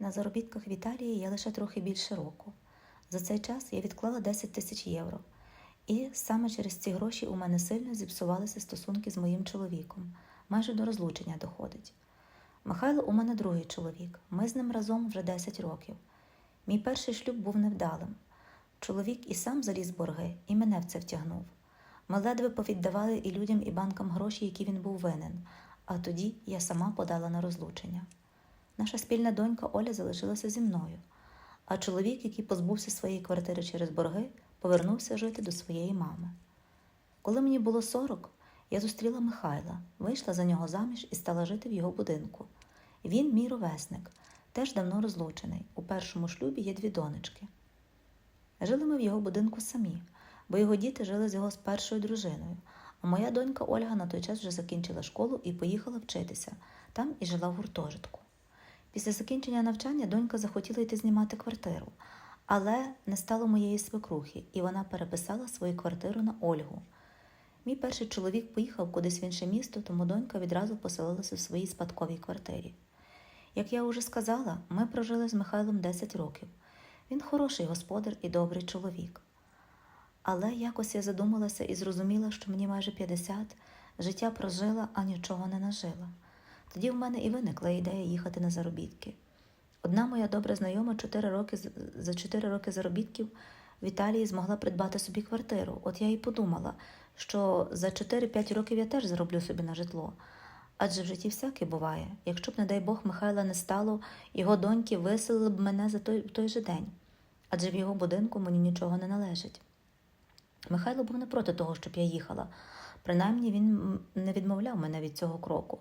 На заробітках в Італії я лише трохи більше року. За цей час я відклала 10 тисяч євро. І саме через ці гроші у мене сильно зіпсувалися стосунки з моїм чоловіком. Майже до розлучення доходить. Михайло у мене другий чоловік. Ми з ним разом вже 10 років. Мій перший шлюб був невдалим. Чоловік і сам заліз борги, і мене в це втягнув. Ми ледве повіддавали і людям, і банкам гроші, які він був винен, а тоді я сама подала на розлучення. Наша спільна донька Оля залишилася зі мною, а чоловік, який позбувся своєї квартири через борги, повернувся жити до своєї мами. Коли мені було 40, я зустріла Михайла, вийшла за нього заміж і стала жити в його будинку. Він мій ровесник, теж давно розлучений. У першому шлюбі є дві донечки. Жили ми в його будинку самі, бо його діти жили з його з першою дружиною. А моя донька Ольга на той час вже закінчила школу і поїхала вчитися, там і жила в гуртожитку. Після закінчення навчання донька захотіла йти знімати квартиру, але не стало моєї свекрухи, і вона переписала свою квартиру на Ольгу. Мій перший чоловік поїхав кудись в інше місто, тому донька відразу поселилася в своїй спадковій квартирі. Як я уже сказала, ми прожили з Михайлом 10 років. Він хороший господар і добрий чоловік. Але якось я задумалася і зрозуміла, що мені майже 50, життя прожила, а нічого не нажила. Тоді в мене і виникла ідея їхати на заробітки. Одна моя добра знайома 4 роки, за 4 роки заробітків в Італії змогла придбати собі квартиру. От я і подумала, що за 4-5 років я теж зароблю собі на житло. Адже в житті всяке буває. Якщо б, не дай Бог, Михайла не стало, його доньки виселили б мене за той, той же день, адже в його будинку мені нічого не належить. Михайло був не проти того, щоб я їхала. Принаймні він не відмовляв мене від цього кроку.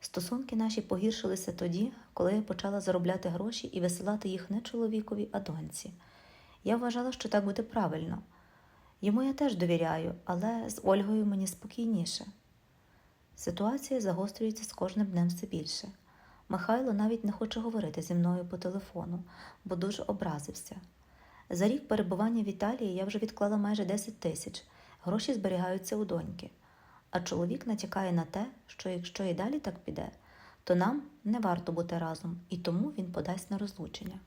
Стосунки наші погіршилися тоді, коли я почала заробляти гроші і висилати їх не чоловікові, а доньці. Я вважала, що так буде правильно. Йому я теж довіряю, але з Ольгою мені спокійніше. Ситуація загострюється з кожним днем все більше. Михайло навіть не хоче говорити зі мною по телефону, бо дуже образився. За рік перебування в Італії я вже відклала майже 10 тисяч, гроші зберігаються у доньки. А чоловік натякає на те, що якщо і далі так піде, то нам не варто бути разом, і тому він подасть на розлучення.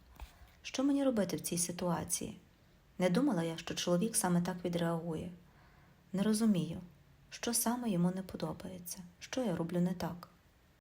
Що мені робити в цій ситуації? Не думала я, що чоловік саме так відреагує. Не розумію, що саме йому не подобається, що я роблю не так.